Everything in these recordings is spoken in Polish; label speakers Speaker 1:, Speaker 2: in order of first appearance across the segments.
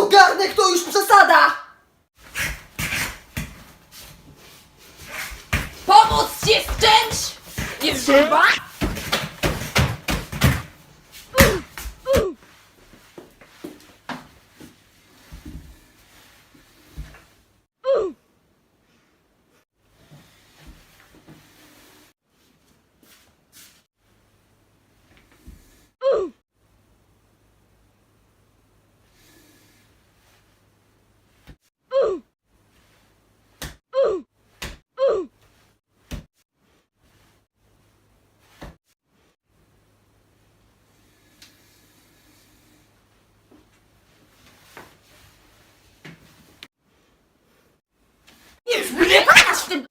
Speaker 1: tu garnek to już przesada!
Speaker 2: Pomóc ci z czymś? Nie trzeba? Nie wlewasz w tym...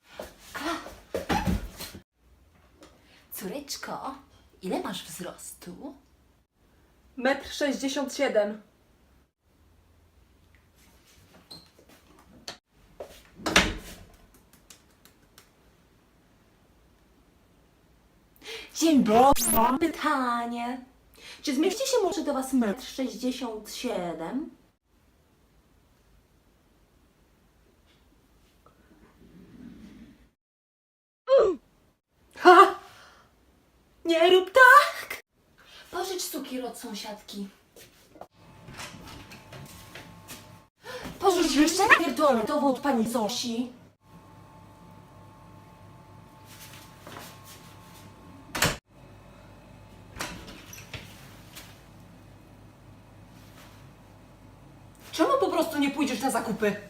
Speaker 2: Córeczko, ile masz wzrostu?
Speaker 3: Metr sześćdziesiąt siedem.
Speaker 2: Dzień dobry, pytanie. Czy zmieści się może do was metr sześćdziesiąt siedem?
Speaker 3: Nie rób tak!
Speaker 2: Pożycz cukier od sąsiadki. Pożycz jeszcze pierdolę od pani Zosi.
Speaker 3: Czemu po prostu nie pójdziesz na zakupy?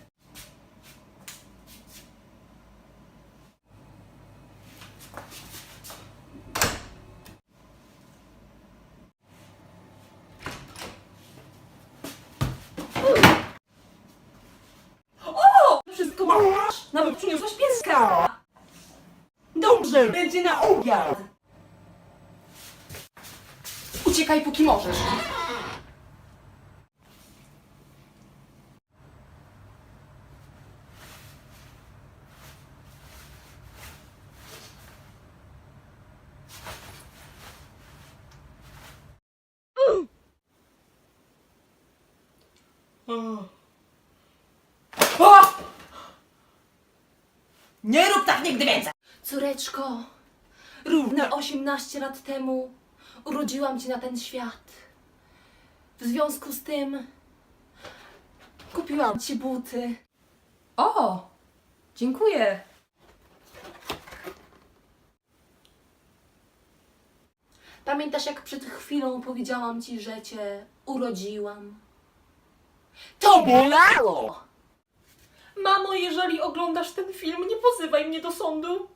Speaker 3: O! Wszystko Nawet przyniosłaś pieska! Dobrze, będzie na obiad! Uciekaj póki możesz. O! Nie rób tak nigdy więcej!
Speaker 2: Córeczko, równe 18 lat temu urodziłam cię na ten świat. W związku z tym kupiłam ci buty.
Speaker 3: O! Dziękuję.
Speaker 2: Pamiętasz, jak przed chwilą powiedziałam ci, że cię urodziłam? To bolało!
Speaker 3: Mamo, jeżeli oglądasz ten film, nie pozywaj mnie do sądu.